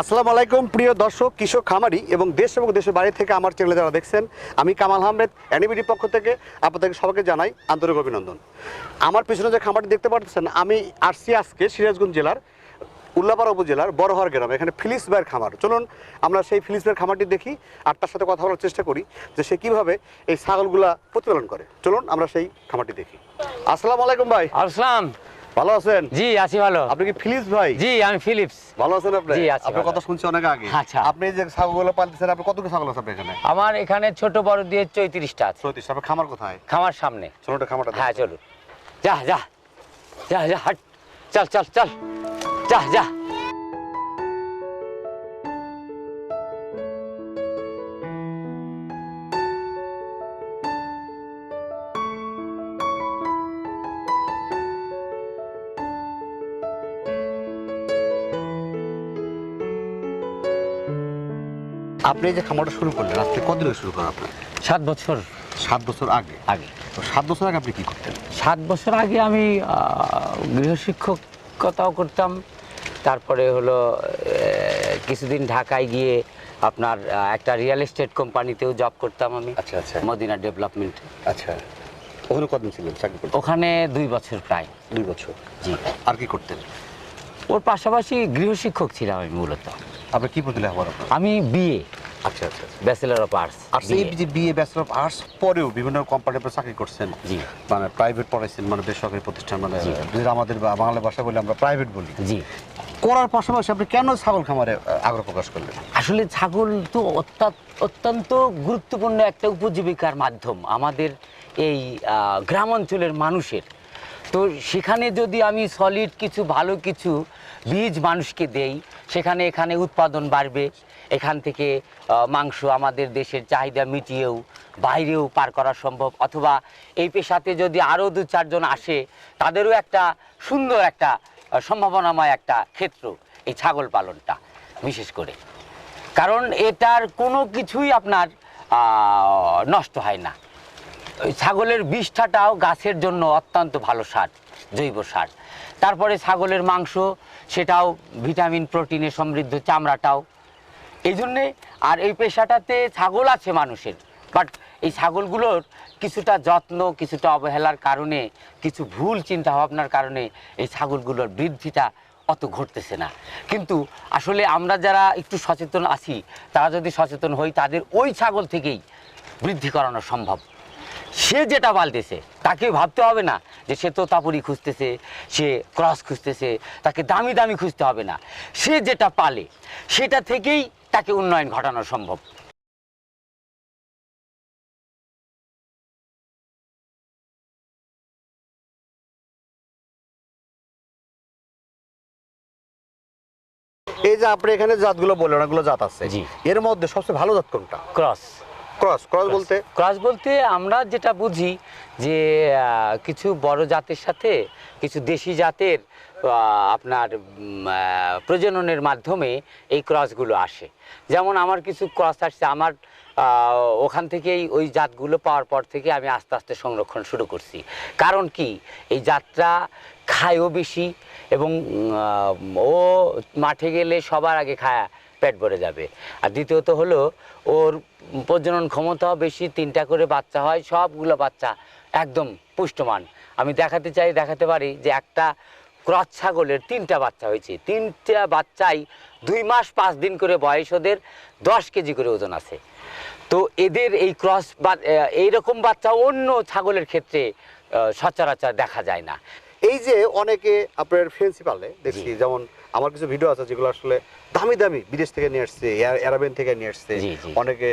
আসসালামু আলাইকুম, প্রিয় দর্শক, কৃষক, খামারি এবং দেশ এবং দেশের বাইরে থেকে আমার চ্যানেলে যারা দেখছেন, আমি কামাল আহমেদ অ্যানিবিটির পক্ষ থেকে আপনাদেরকে সবাইকে জানাই আন্তরিক অভিনন্দন। আমার পিছনে যে খামারটি দেখতে পাচ্ছেন আমি আসছি আজকে সিরাজগঞ্জ জেলার, উল্লাপাড়া উপজেলার বড়হর গ্রাম, এখানে ফিলিস ভাইয়ের খামার। চলুন, আমরা সেই ফিলিস ভাইয়ের খামারটি দেখি আর তার সাথে কথা বলার চেষ্টা করি যে সে কীভাবে এই ছাগলগুলা প্রতিপালন করে। চলুন, আমরা সেই খামারটি দেখি। আসসালামু আলাইকুম ভাই। আসলাম ভালো আছেন? জি আছি ভালো। আপনি কি ফিলিপস ভাই? জি আমি ফিলিপস। ভালো আছেন আপনি? জি, আছি আপনার কথা শুনছি অনেক আগে। আচ্ছা। আপনি যে ছাগলগুলো পালতেছেন আপনি কতগুলো ছাগল আছে এখানে? আমার এখানে ছোট বড় দিয়ে চৌত্রিশটা আছে। সতীশ আপনার খামার কোথায়? খামার সামনে। ছোটটা খামারটা হ্যাঁ চলো যা যা। যা যা হাট। চল চল চল। যা যা। আপনি এই যে খামারটা শুরু করলেন আজকে কতদিন আগে শুরু করেন আপনার সাত বছর। সাত বছর আগে। আগে। তো সাত বছর আগে আপনি কি করতেন? সাত বছর আগে আমি গৃহশিক্ষকতাও করতাম। তারপরে হলো কিছুদিন ঢাকায় গিয়ে আপনার একটা রিয়েল এস্টেট কোম্পানিতেও জব করতাম আমি আচ্ছা, আচ্ছা। মদিনা ডেভেলপমেন্ট আচ্ছা। ওখানে কদিন ছিলেন চাকরি করতেন ওখানে দুই বছর প্রায়। দুই বছর। জি। আর কি করতেন? ওর পাশাপাশি গৃহশিক্ষক ছিলাম আমি মূলত। আপনি কি পড়তে লেখাপড়া আমি বিএ আচ্ছা আচ্ছা। ব্যাচেলার অফ আর্টস আর সেই যে বিএ ব্যাচেলর অফ আর্টস পরেও বিভিন্ন কোম্পানিতে চাকরি করছেন। জি। মানে প্রাইভেট পড়াইছেন মানে বেসরকারি প্রতিষ্ঠান মানে আমাদের বাংলা ভাষা বলে আমরা প্রাইভেট বলি। জি। করার পাশাপাশি আপনি কেন ছাগল খামারে আগ্রহ প্রকাশ করলেন? আসলে ছাগল তো অত্যা- অত্যন্ত গুরুত্বপূর্ণ একটা উপজীবিকার মাধ্যম। আমাদের এই গ্রাম অঞ্চলের মানুষের তো সেখানে যদি আমি সলিড কিছু, ভালো কিছু বীজ মানুষকে দেই, সেখানে এখানে উৎপাদন বাড়বে, এখান থেকে মাংস আমাদের দেশের চাহিদা মিটিয়েও, বাইরেও পার করা সম্ভব। অথবা এই পেশাতে যদি আরও দু চারজন আসে, তাদেরও একটা সুন্দর একটা সম্ভাবনাময় একটা ক্ষেত্র এই ছাগল পালনটা, বিশেষ করে। কারণ এটার কোনো কিছুই আপনার নষ্ট হয় না। ওই ছাগলের বিষ্ঠাটাও গাছের জন্য অত্যন্ত ভালো সার, জৈব সার। তারপরে ছাগলের মাংস, সেটাও ভিটামিন প্রোটিনে সমৃদ্ধ চামড়াটাও। এই জন্যে আর এই পেশাটাতে ছাগল আছে মানুষের, বাট এই ছাগলগুলোর কিছুটা যত্ন, কিছুটা অবহেলার কারণে, কিছু ভুল চিন্তা ভাবনার কারণে এই ছাগলগুলোর বৃদ্ধিটা অত ঘটতেছে না। কিন্তু আসলে আমরা যারা একটু সচেতন আছি, তারা যদি সচেতন হই, তাদের ওই ছাগল থেকেই বৃদ্ধি করানো সম্ভব। সে যেটা পালতেছে তাকে ভাবতে হবে না যে সে তো তোতাপুরি খুঁজতেছে সে ক্রস খুঁজতেছে তাকে দামি দামি খুঁজতে হবে না। সে যেটা পালে সেটা থেকেই তাকে উন্নয়ন ঘটানো সম্ভব। এই যে আপনি এখানে জাতগুলো বললেন অনেকগুলো জাত আছে। এর মধ্যে সবচেয়ে ভালো জাত কোনটা? ক্রস। ক্রস ক্রস বলতে? ক্রস বলতে আমরা যেটা বুঝি যে কিছু বড় জাতের সাথে কিছু দেশি জাতের আপনার প্রজননের মাধ্যমে এই ক্রসগুলো আসে। যেমন আমার কিছু ক্রস আসছে, আমার ওখান থেকেই ওই জাতগুলো পাওয়ার পর থেকে আমি আস্তে আস্তে সংরক্ষণ শুরু করছি। কারণ কি? এই যাত্রা খায়ও বেশি এবং ও মাঠে গেলে সবার আগে খায় পেট ভরে যাবে। আর দ্বিতীয়ত হলো ওর প্রজনন ক্ষমতাও বেশি তিনটা করে বাচ্চা হয় সবগুলো বাচ্চা একদম পুষ্টমান। আমি দেখাতে চাই দেখাতে পারি যে একটা ক্রস ছাগলের তিনটা বাচ্চা হয়েছে। তিনটা বাচ্চাই দুই মাস পাঁচ দিন করে বয়স ওদের দশ কেজি করে ওজন আছে। তো এদের এই ক্রস বা এইরকম বাচ্চা অন্য ছাগলের ক্ষেত্রে সচরাচর দেখা যায় না। এই যে অনেকে আপনার ফেন্সি পালে দেখছি যেমন আমার কিছু ভিডিও আছে যেগুলো আসলে দামি দামি বিদেশ থেকে নিয়ে আসছে এয়ারবেন থেকে নিয়ে আসছে। অনেকে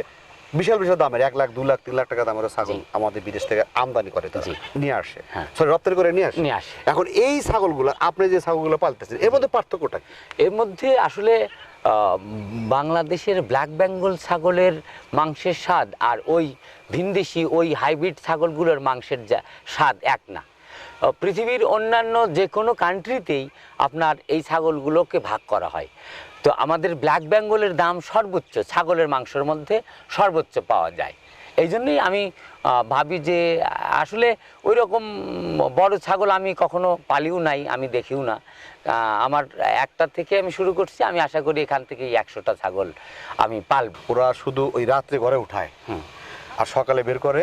বিশাল বিশাল দামের এক লাখ দু লাখ তিন লাখ টাকা দামের ছাগল আমাদের বিদেশ থেকে আমদানি করে নিয়ে আসে। হ্যাঁ। সরি রপ্তানি করে নিয়ে আসে। নিয়ে আসে। এখন এই ছাগলগুলো আপনি যে ছাগলগুলো পালতেছেন এর মধ্যে পার্থক্যটা এর মধ্যে আসলে বাংলাদেশের ব্ল্যাক বেঙ্গল ছাগলের মাংসের স্বাদ আর ওই ভিনদেশি ওই হাইব্রিড ছাগলগুলোর মাংসের যা- স্বাদ এক না। পৃথিবীর অন্যান্য যে কোনো কান্ট্রিতেই আপনার এই ছাগলগুলোকে ভাগ করা হয়। তো আমাদের ব্ল্যাক বেঙ্গলের দাম সর্বোচ্চ, ছাগলের মাংসের মধ্যে সর্বোচ্চ পাওয়া যায়। এই জন্যই আমি ভাবি যে, আসলে ওই রকম বড় ছাগল আমি কখনো পালিও নাই, আমি দেখিও না। আমার একটা থেকে আমি শুরু করছি, আমি আশা করি এখান থেকে একশোটা ছাগল আমি পালব। ওরা শুধু ওই রাত্রে ঘরে উঠায়। আর সকালে বের করে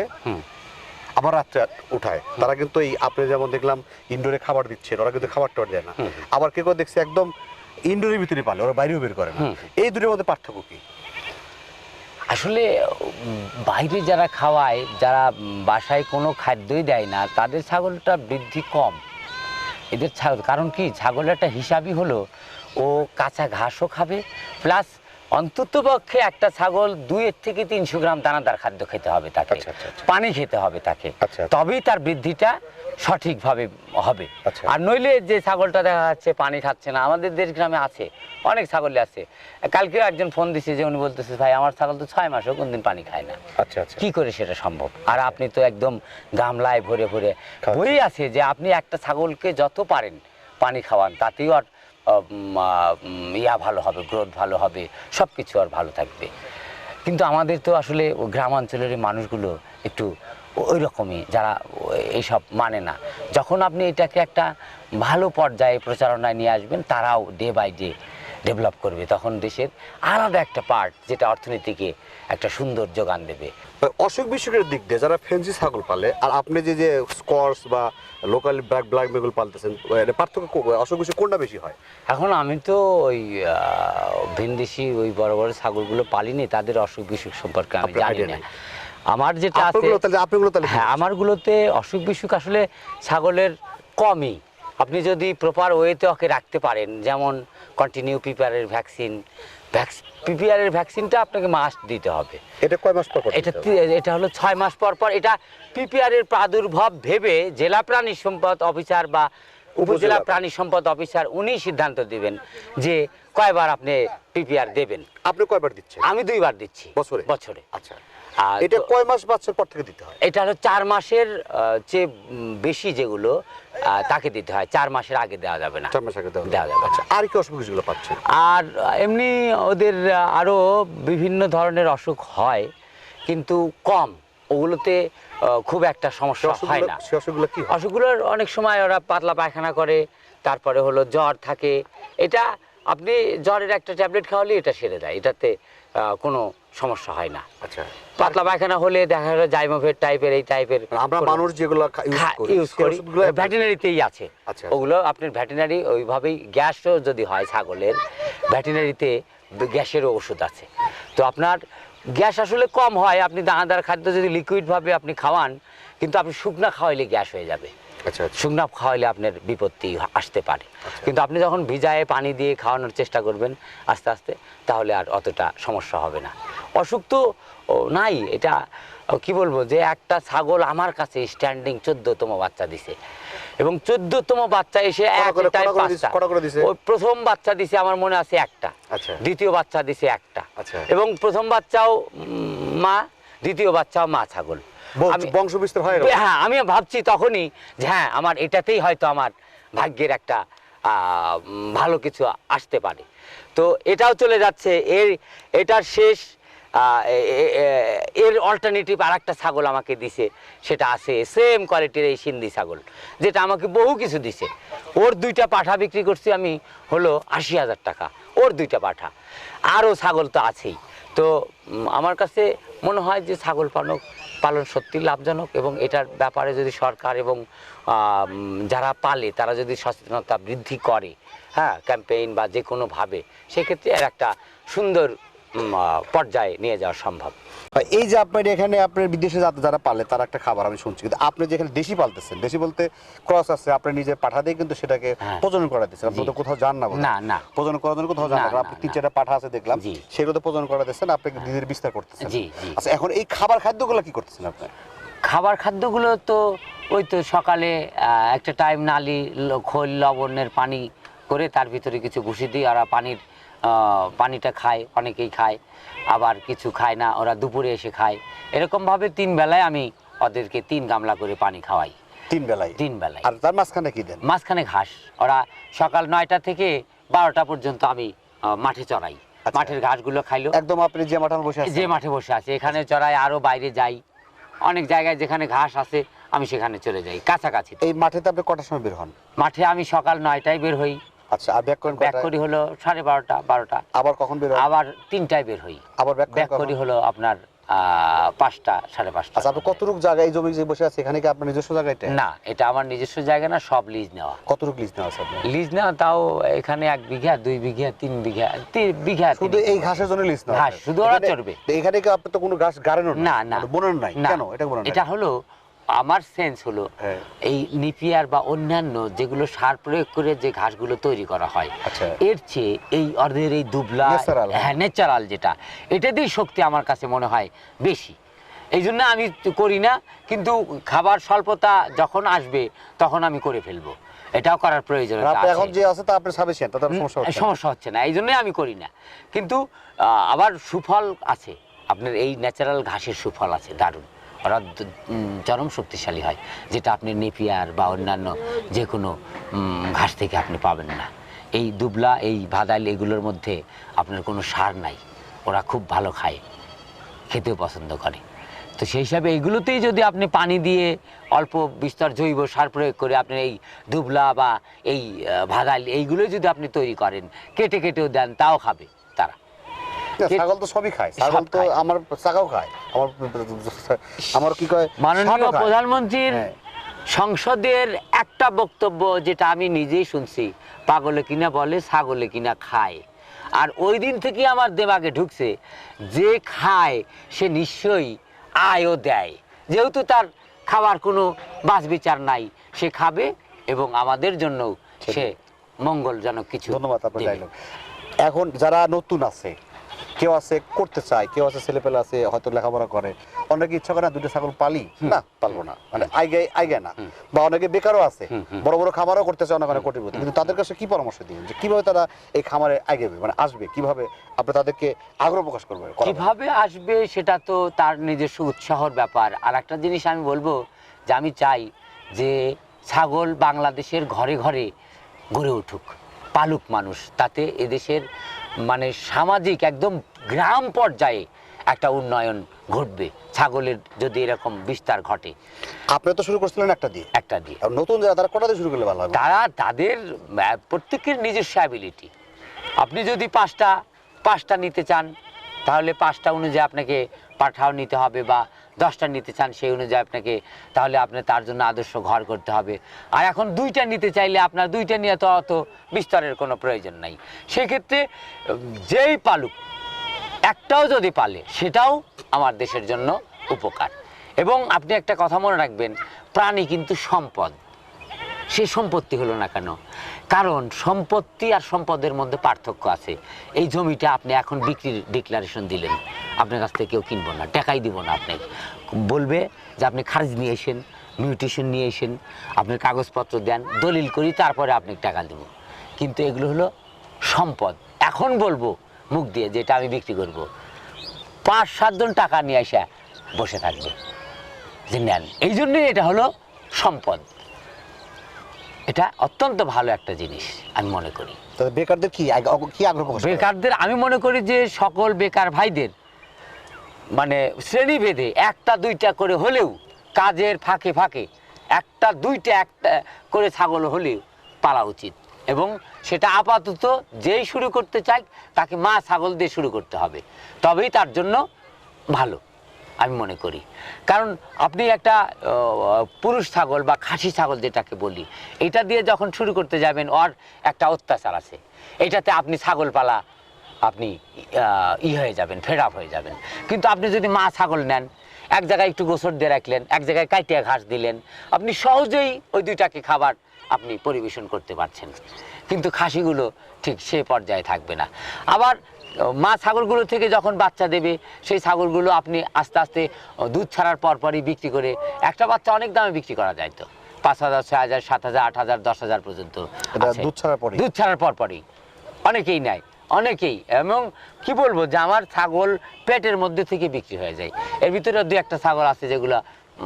আবার রাত্রে উঠায়। তারা কিন্তু এই আপনি যেমন দেখলাম ইনডোরে খাবার দিচ্ছেন ওরা কিন্তু খাবার টাবার দেয় না। আবার কেউ কেউ দেখছি একদম ইনডোরের ভিতরে পালে ওরা বাইরেও বের করে না। এই দুটোর মধ্যে পার্থক্য কি? আসলে বাইরে যারা খাওয়ায় যারা বাসায় কোনো খাদ্যই দেয় না তাদের ছাগলটা বৃদ্ধি কম। এদের ছাগল কারণ কি? ছাগলের একটা হিসাবই হলো ও কাঁচা ঘাসও খাবে প্লাস অন্ততপক্ষে একটা ছাগল দুইয়ের থেকে তিনশো গ্রাম দানাদার খাদ্য খেতে হবে তাকে আচ্ছা, আচ্ছা, আচ্ছা। পানি খেতে হবে তাকে। তবেই তার বৃদ্ধিটা সঠিকভাবে হবে। আর নইলে যে ছাগলটা দেখা যাচ্ছে পানি খাচ্ছে না আমাদের দেশ গ্রামে আছে অনেক ছাগলে আছে কালকেও একজন ফোন দিছে যে উনি বলতেছে ভাই আমার ছাগল তো ছয় মাসও কোনদিন পানি খায় না কি করে সেটা সম্ভব আর আপনি তো একদম গামলায় ভরে ভরে। বই আছে যে আপনি একটা ছাগলকে যত পারেন পানি খাওয়ান তাতেও আর ইয়া ভালো হবে গ্রোথ ভালো হবে সব কিছু আর ভালো থাকবে। কিন্তু আমাদের তো আসলে গ্রামাঞ্চলের মানুষগুলো একটু ওই রকমই যারা এইসব মানে না। যখন আপনি এটাকে একটা ভালো পর্যায়ে প্রচারণায় নিয়ে আসবেন, তারাও ডে বাই ডে ডেভেলপ করবে তখন দেশের আলাদা একটা পার্ট যেটা অর্থনীতিকে একটা সুন্দর যোগান দেবে। অসুখ বিসুখের দিক দিয়ে যারা ফেন্সি ছাগল পালে আর আপনি যে যে স্কর্স বা লোকাল ব্ল্যাক ব্ল্যাক বেগুল পালতেছেন পার্থক্য অসুখ বিসুখ কোনটা বেশি হয়? এখন আমি তো ওই ভিনদেশি ওই বড় বড় ছাগলগুলো পালিনি তাদের অসুখ বিসুখ সম্পর্কে আমি জানি না। আমার যেটা আছে? হ্যাঁ আমারগুলোতে অসুখ বিসুখ আসলে ছাগলের কমই। আপনি যদি প্রপার ওয়েতে ওকে রাখতে পারেন যেমন কন্টিনিউ পিপিআরের ভ্যাকসিন পিপিআরের ভ্যাকসিনটা আপনাকে মাস্ট দিতে হবে। এটা কয় মাস পর এটা এটা হলো ছয় মাস পর পর। এটা পিপিআরের প্রাদুর্ভাব ভেবে জেলা প্রাণী সম্পদ অফিসার বা উপজেলা। প্রাণী সম্পদ অফিসার উনি সিদ্ধান্ত দিবেন যে কয়বার আপনি পিপিআর দেবেন। আপনি কয়বার দিচ্ছেন? আমি দুইবার দিচ্ছি। বছরে? বছরে। আচ্ছা। এটা কয় মাস বাচ্চার পর থেকে দিতে হয়? এটা হলো চার মাসের চেয়ে বেশি যেগুলো তাকে দিতে হয়। চার মাসের আগে দেওয়া যাবে না। চার মাস আগে দেওয়া যাবে। আচ্ছা আর কি অসুখ বিসুখগুলো পাচ্ছেন? আর এমনি ওদের আরও বিভিন্ন ধরনের অসুখ হয় কিন্তু কম। ওগুলোতে খুব একটা সমস্যা হয় না। অসুখগুলো কি অসুখগুলোর অনেক সময় ওরা পাতলা পায়খানা করে তারপরে হলো জ্বর থাকে। এটা আপনি জ্বরের একটা ট্যাবলেট খাওয়ালে এটা সেরে দেয়। এটাতে কোনো সমস্যা হয় না। আচ্ছা। পাতলা পায়খানা হলে দেখা গেলো জাইমোভেট টাইপের এই টাইপের আমরা মানুষ যেগুলো ইউজ করি ইউজ করি। ওষুধগুলো আছে। আচ্ছা। ওগুলো আপনি ভ্যাটেনারি ওইভাবেই গ্যাসও যদি হয় ছাগলের ভ্যাটেনারিতে গ্যাসেরও ওষুধ আছে। তো আপনার গ্যাস আসলে কম হয় আপনি দানাদার খাদ্য যদি লিকুইডভাবে আপনি খাওয়ান কিন্তু আপনি শুকনা খাওয়াইলে গ্যাস হয়ে যাবে। আচ্ছা আচ্ছা। শুকনা খাওয়াইলে আপনার বিপত্তি আসতে পারে। কিন্তু আপনি যখন ভিজায়ে পানি দিয়ে খাওয়ানোর চেষ্টা করবেন আস্তে আস্তে তাহলে আর অতটা সমস্যা হবে না। অসুখ তো নাই। এটা কি বলব যে একটা ছাগল আমার কাছে স্ট্যান্ডিং চোদ্দতম বাচ্চা দিছে। এবং চোদ্দতম বাচ্চা এসে প্রথম বাচ্চা দিছে আমার মনে আছে একটা। আচ্ছা। দ্বিতীয় বাচ্চা দিছে একটা। আচ্ছা। এবং প্রথম বাচ্চাও মা দ্বিতীয় বাচ্চাও মা ছাগল। বংশ- আমি- বিস্তার হয়? হ্যাঁ আমি ভাবছি তখনই যে হ্যাঁ আমার এটাতেই হয়তো আমার ভাগ্যের একটা ভালো কিছু আসতে পারে। তো এটাও চলে যাচ্ছে। এর এটার শেষ এর অল্টারনেটিভ আর একটা ছাগল আমাকে দিছে। সেটা আছে সেম কোয়ালিটির এই সিন্ধি ছাগল যেটা আমাকে বহু কিছু দিছে। ওর দুইটা পাঠা বিক্রি করছি আমি হলো আশি হাজার টাকা ওর দুইটা পাঠা। আরও ছাগল তো আছেই। তো আমার কাছে মনে হয় যে ছাগল পালন পালন সত্যি লাভজনক এবং এটার ব্যাপারে যদি সরকার এবং যারা পালে তারা যদি সচেতনতা বৃদ্ধি করে হ্যাঁ ক্যাম্পেইন বা যে কোনোভাবে সেক্ষেত্রে এর একটা সুন্দর পর্যায়ে নিয়ে যাওয়া সম্ভব। এই যে আপনার এখানে আপনার বিদেশে যাতে যারা পালে তারা একটা খাবার আমি শুনছি। কিন্তু আপনি যেখানে দেশি পালতেছেন দেশি বলতে ক্রস আছে আপনি নিজে পাঠা দিয়ে কিন্তু সেটাকে হ্যাঁ। প্রজনন করা দিচ্ছেন আপনি তো কোথাও যান না। না, না। প্রজনন করার জন্য কোথাও যান না, আপনি তিন চারটা পাঠা আছে দেখলাম সেগুলো তো প্রজনন করা দিচ্ছেন আপনি দিদির বিস্তার করতেছেন। আচ্ছা এখন এই খাবার খাদ্যগুলো কি করতেছেন আপনি? খাবার খাদ্যগুলো তো ওই তো সকালে একটা টাইম নালি খোল লবণের পানি করে তার ভিতরে কিছু ঘুষি দিই আর পানির পানিটা খায় অনেকেই খায় আবার কিছু খায় না ওরা দুপুরে এসে খায়। এরকমভাবে তিন বেলায় আমি ওদেরকে তিন গামলা করে পানি খাওয়াই। তিন বেলায়? তিন বেলায়। আর তার মাঝখানে কি দেন? মাঝখানে ঘাস। ওরা সকাল নয়টা থেকে বারোটা পর্যন্ত আমি মাঠে চড়াই। আচ্ছা। মাঠের ঘাসগুলো খাইলো। একদম আপনি যে মাঠে বসে যে মাঠে বসে আছে এখানে চড়াই আরও বাইরে যাই। অনেক জায়গায় যেখানে ঘাস আছে আমি সেখানে চলে যাই কাছাকাছি। এই মাঠেতে আপনি কটার সময় বের হন? মাঠে আমি সকাল নয়টায় বের হই। আচ্ছা আর ব্যাক করেন ব্যাক করি হলো সাড়ে বারোটা বারোটা। আবার কখন বের আবার তিনটায় বের হই। আবার ব্যাক ব্যাক করি হলো আপনার আহ, পাঁচটা সাড়ে পাঁচটা। আচ্ছা আপনি কতটুক জায়গায় এই জমি যে বসে আছে এখানে কি আপনার নিজস্ব জায়গা এটা? না এটা আমার নিজস্ব জায়গা না সব লিজ নেওয়া। কতটুক লিজ নেওয়া আছে লিজ নেওয়া তাও এখানে এক বিঘা দুই বিঘা তিন বিঘা তিন বিঘা শুধু এই ঘাসের জন্য লিজ নেওয়া ঘাস, শুধু ওরা এখানে- চড়বে। এখানে কি আপনি তো কোনো ঘাস না না। বোনেন নাই? না। কেন? এটা বোনেন এটা হলো আমার সেন্স হলো হ্যাঁ। এই নিপিয়ার বা অন্যান্য যেগুলো সার প্রয়োগ করে যে ঘাসগুলো তৈরি করা হয় আচ্ছা। এর চেয়ে এই অর্ধের এই দুবলা হ্যাঁ। ন্যাচারাল যেটা এটা দিয়ে শক্তি আমার কাছে মনে হয় বেশি এই জন্য আমি করি না কিন্তু খাবার স্বল্পতা যখন আসবে তখন আমি করে ফেলব এটাও করার প্রয়োজন আপনি এখন যে আছে তা আপনি সাফিসিয়েন্ট তাতে সমস্যা হচ্ছে না। সমস্যা হচ্ছে না এই জন্যই আমি করি না কিন্তু আবার সুফল আছে আপনার এই ন্যাচারাল ঘাসের সুফল আছে দারুণ ওরা চরম শক্তিশালী হয়, যেটা আপনি নেপিয়ার বা অন্যান্য যে কোনো ঘাস থেকে আপনি পাবেন না। এই দুবলা, এই ভাদাইল এগুলোর মধ্যে আপনার কোনো সার নাই। ওরা খুব ভালো খায়, খেতেও পছন্দ করে। তো সেই হিসাবে এইগুলোতেই যদি আপনি পানি দিয়ে অল্প বিস্তর জৈব সার প্রয়োগ করে আপনি এই দুবলা বা এই ভাদাইল এইগুলো যদি আপনি তৈরি করেন, কেটে কেটেও দেন, তাও খাবে। ছাগল তো সবই খায়। ছাগল তো আমার চাকাও খায়। আমার আমার কি কয়? মাননীয় প্রধানমন্ত্রীর হ্যাঁ। সংসদের একটা বক্তব্য যেটা আমি নিজেই শুনছি পাগলে কিনা বলে ছাগলে কিনা খায়। আর ওই দিন থেকে আমার দেমাগে ঢুকছে যে খায় সে নিশ্চয়ই আয়ও দেয়। যেহেতু তার খাওয়ার কোনো বাস বিচার নাই সে খাবে এবং আমাদের জন্য সে মঙ্গলজনক কিছু ধন্যবাদ আপনার এখন যারা নতুন আছে কেউ আছে করতে চায় কেউ আছে ছেলেপেলে আছে হয়তো লেখাপড়া করে। অনেকে ইচ্ছা করে না দুটো ছাগল পালি? না পালবো না। মানে আগে আগে না। বা অনেকে বেকারও আছে। বড় বড় খামারও করতে চায় অনেক অনেক কোটিপতি। কিন্তু তাদের কাছে কি পরামর্শ দিবেন যে কীভাবে তারা এই খামারে আগেবে মানে আসবে কীভাবে? আপনি তাদেরকে আগ্রহ প্রকাশ করবে? কীভাবে আসবে সেটা তো তার নিজস্ব উৎসাহর ব্যাপার। আর একটা জিনিস আমি বলব যে আমি চাই যে ছাগল বাংলাদেশের ঘরে ঘরে গড়ে উঠুক। পালুক মানুষ। তাতে এদেশের মানে সামাজিক একদম গ্রাম পর্যায়ে একটা উন্নয়ন ঘটবে। ছাগলের যদি এরকম বিস্তার ঘটে। আপনি তো শুরু করছিলেন একটা দিয়ে। একটা দিয়ে। আর নতুন যারা তারা কটা দিয়ে শুরু করলে ভালো হবে? তারা তাদের প্রত্যেকের নিজস্ব অ্যাবিলিটি আপনি যদি পাঁচটা পাঁচটা নিতে চান তাহলে পাঁচটা অনুযায়ী আপনাকে পাঠাও নিতে হবে বা দশটা নিতে চান সেই অনুযায়ী আপনাকে তাহলে আপনার তার জন্য আদর্শ ঘর করতে হবে। আর এখন দুইটা নিতে চাইলে আপনার দুইটা নিয়ে তো অত বিস্তারের কোনো প্রয়োজন নাই। সেক্ষেত্রে, যেই পালুক, একটাও যদি পালে, সেটাও আমার দেশের জন্য উপকার। এবং আপনি একটা কথা মনে রাখবেন, প্রাণী কিন্তু সম্পদ। সে সম্পত্তি হলো না কেন? কারণ সম্পত্তি আর সম্পদের মধ্যে পার্থক্য আছে। এই জমিটা আপনি এখন বিক্রির ডিক্লারেশন দিলেন। আপনার কাছ থেকে কেউ কিনবো না, টাকাই দিব না আপনি বলবে যে আপনি খারিজ নিয়ে এসেন মিউটেশন নিয়ে এসেন আপনার কাগজপত্র দেন, দলিল করি, তারপরে আপনি টাকা দেব। কিন্তু এগুলো হলো সম্পদ। এখন বলব, মুখ দিয়ে যেটা আমি বিক্রি করব। পাঁচ সাতজন টাকা নিয়ে এসে বসে থাকবে। যে নেন। এই জন্যই এটা হলো সম্পদ। এটা অত্যন্ত ভালো একটা জিনিস আমি মনে করি। বেকারদের কি কি আগ্রহ বেকারদের আমি মনে করি যে সকল বেকার ভাইদের মানে শ্রেণীভেদে একটা দুইটা করে হলেও কাজের ফাঁকে ফাঁকে একটা দুইটা একটা করে ছাগল হলেও পালা উচিত। এবং সেটা আপাতত যেই শুরু করতে চাই তাকে মা ছাগল দিয়ে শুরু করতে হবে। তবেই তার জন্য ভালো। আমি মনে করি। কারণ আপনি একটা পুরুষ ছাগল বা খাসি ছাগল যেটাকে বলি, এটা দিয়ে যখন শুরু করতে যাবেন, ওর একটা অত্যাচার আছে। এটাতে আপনি ছাগল পালা আপনি ই হয়ে যাবেন ফেড হয়ে যাবেন। কিন্তু আপনি যদি মা ছাগল নেন, এক জায়গায় একটু গোসর দিয়ে রাখলেন, এক জায়গায় কাইটিয়া ঘাস দিলেন, আপনি সহজেই ওই দুইটাকে খাবার আপনি পরিবেশন করতে পারছেন। কিন্তু খাসিগুলো ঠিক সে পর্যায়ে থাকবে না। আবার মা ছাগলগুলো থেকে যখন বাচ্চা দেবে সেই ছাগলগুলো আপনি আস্তে আস্তে দুধ ছাড়ার পরপরই বিক্রি করে একটা বাচ্চা অনেক দামে বিক্রি করা যায় তো। পাঁচ হাজার ছয় হাজার সাত হাজার আট হাজার দশ হাজার পর্যন্ত দুধ ছাড়ার পরেই? দুধ ছাড়ার পরপরই। অনেকেই নেয় অনেকেই। এবং কি বলব যে আমার ছাগল পেটের মধ্যে থেকে বিক্রি হয়ে যায়। এর ভিতরে দু একটা ছাগল আছে যেগুলো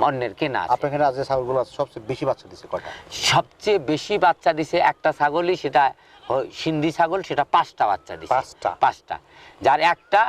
অন্যের কেনা আপনার এখানে আজ ছাগলগুলো সবচেয়ে বেশি বাচ্চা দিচ্ছে কটা সবচেয়ে বেশি বাচ্চা দিছে একটা ছাগলই সেটা সিন্ধি ছাগল সেটা পাঁচটা বাচ্চা দিছে। পাঁচটা? পাঁচটা। যার একটা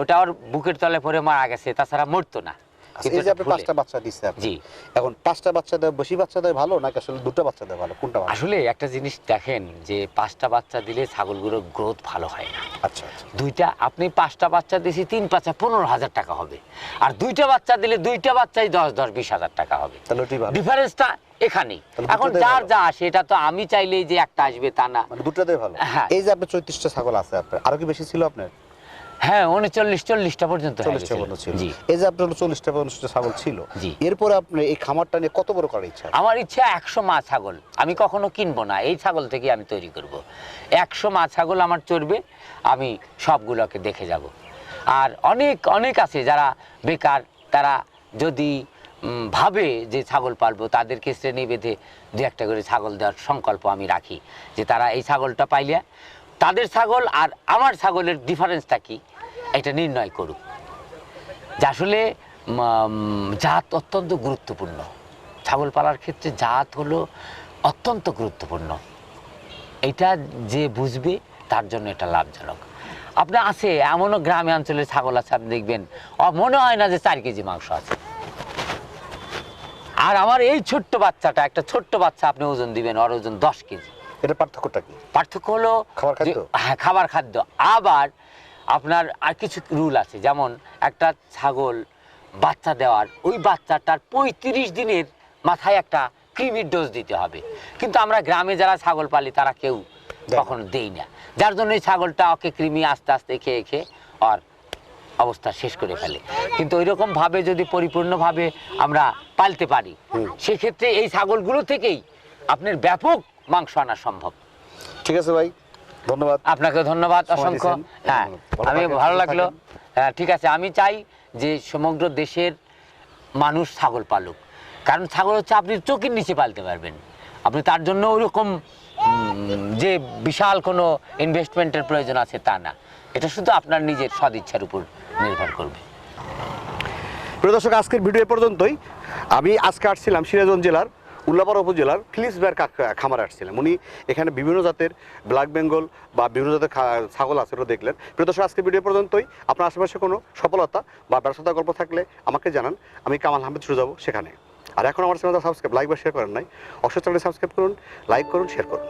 ওটা ওর বুকের তলে পরে মারা গেছে তাছাড়া মরতো না। আচ্ছা, কিন্তু এই যে এটা আপনি ফুলে। পাঁচটা বাচ্চা দিচ্ছে জি। এখন পাঁচটা বাচ্চা দেয় বেশি বাচ্চা দেয় ভালো নাকি আসলে দুটো বাচ্চা দেয় ভালো? কোনটা আসলে একটা জিনিস দেখেন যে পাঁচটা বাচ্চা দিলে ছাগলগুলোর গ্রোথ ভালো হয় না। আচ্ছা আচ্ছা। দুইটা আপনি পাঁচটা বাচ্চা দিয়েছি তিন পাঁচা পনেরো হাজার টাকা হবে। আর দুইটা বাচ্চা দিলে দুইটা বাচ্চাই দশ দশ বিশ হাজার টাকা হবে। তাহলে ডিফারেন্সটা তাহলে এখন যার যা আসে এটা তো আমি চাইলেই যে একটা আসবে তা না। মানে দুটোতেই ভালো। হ্যাঁ। এই যে আপনার চৌত্রিশটা ছাগল আছে আপনার আরও কি বেশি ছিল আপনার? হ্যাঁ উনচল্লিশ চল্লিশটা পর্যন্ত চল্লিশটা পর্যন্ত ছিল। এই যে আপনার চল্লিশটা পঞ্চাশটা ছাগল ছিল। এরপরে আপনি এই খামারটা নিয়ে কত বড় করার ইচ্ছা? আমার ইচ্ছা একশো মা ছাগল। আমি কখনো কিনবো না। এই ছাগল থেকে আমি তৈরি করব। একশো মা ছাগল আমার চড়বে আমি সবগুলোকে দেখে যাব। আর অনেক অনেক আছে যারা বেকার তারা যদি ভাবে যে ছাগল পালবো, তাদেরকে শ্রেণি বেঁধে দু একটা করে ছাগল দেওয়ার সংকল্প আমি রাখি যে তারা এই ছাগলটা পাইলে তাদের ছাগল আর আমার ছাগলের ডিফারেন্সটা কি, এটা নির্ণয় করুক। যে আসলে জাত অত্যন্ত গুরুত্বপূর্ণ। ছাগল পালার ক্ষেত্রে জাত হলো অত্যন্ত গুরুত্বপূর্ণ। এটা যে বুঝবে, তার জন্য এটা লাভজনক। আপনার আছে, এমনও গ্রামে অঞ্চলের ছাগল আছে, আপনি দেখবেন মনে হয় না যে চার কেজি মাংস আছে। আর আমার এই ছোট্ট বাচ্চাটা একটা ছোট্ট বাচ্চা আপনি ওজন দিবেন ওর ওজন দশ কেজি। এটা পার্থক্যটা কি? পার্থক্য হলো খাবার খাদ্য? হ্যাঁ খাবার খাদ্য। আবার আপনার আর কিছু রুল আছে যেমন একটা ছাগল বাচ্চা দেওয়ার ওই বাচ্চাটার পঁয়ত্রিশ দিনের মাথায় একটা কৃমির ডোজ দিতে হবে। কিন্তু আমরা গ্রামে যারা ছাগল পালি তারা কেউ। কখনো দেই না। যার জন্য এই ছাগলটা ওকে কৃমি আস্তে আস্তে খেয়ে খেয়ে আর অবস্থা শেষ করে ফেলে। কিন্তু ওইরকম ভাবে যদি পরিপূর্ণভাবে আমরা পালতে পারি সেক্ষেত্রে এই ছাগলগুলো থেকেই আপনার ব্যাপক মাংস আনা সম্ভব। ঠিক আছে ভাই ধন্যবাদ। আপনাকে ধন্যবাদ অসংখ্য। হ্যাঁ আমি ভালো লাগল। হ্যাঁ ঠিক আছে আমি চাই যে সমগ্র দেশের মানুষ ছাগল পালুক। কারণ ছাগল হচ্ছে আপনি চোখের নিচে পালতে পারবেন। আপনি তার জন্য ওইরকম যে বিশাল কোনো ইনভেস্টমেন্টের প্রয়োজন আছে তা না। এটা শুধু আপনার নিজের সদিচ্ছার উপর নির্ভর করবে। প্রিয় দর্শক, আজকের ভিডিও পর্যন্তই। আমি আজকে আসছিলাম সিরাজগঞ্জ জেলার উল্লাপাড়া উপজেলার ফিলিপসবের খামারে আসছিলাম। উনি এখানে বিভিন্ন জাতের ব্ল্যাক বেঙ্গল বা বিভিন্ন জাতের ছাগল আছে ওটা দেখলেন। প্রিয় দর্শক, আজকের ভিডিও পর্যন্তই। আপনার আশেপাশে কোনো সফলতা বা ব্যর্থতা গল্প থাকলে আমাকে জানান। আমি কামাল আহমেদ শুরু যাব সেখানে। আর এখন আমার চ্যানেলটা সাবস্ক্রাইব, লাইক বা শেয়ার করেন নাই। অবশ্যই চ্যানেলটি সাবস্ক্রাইব করুন, লাইক করুন শেয়ার করুন।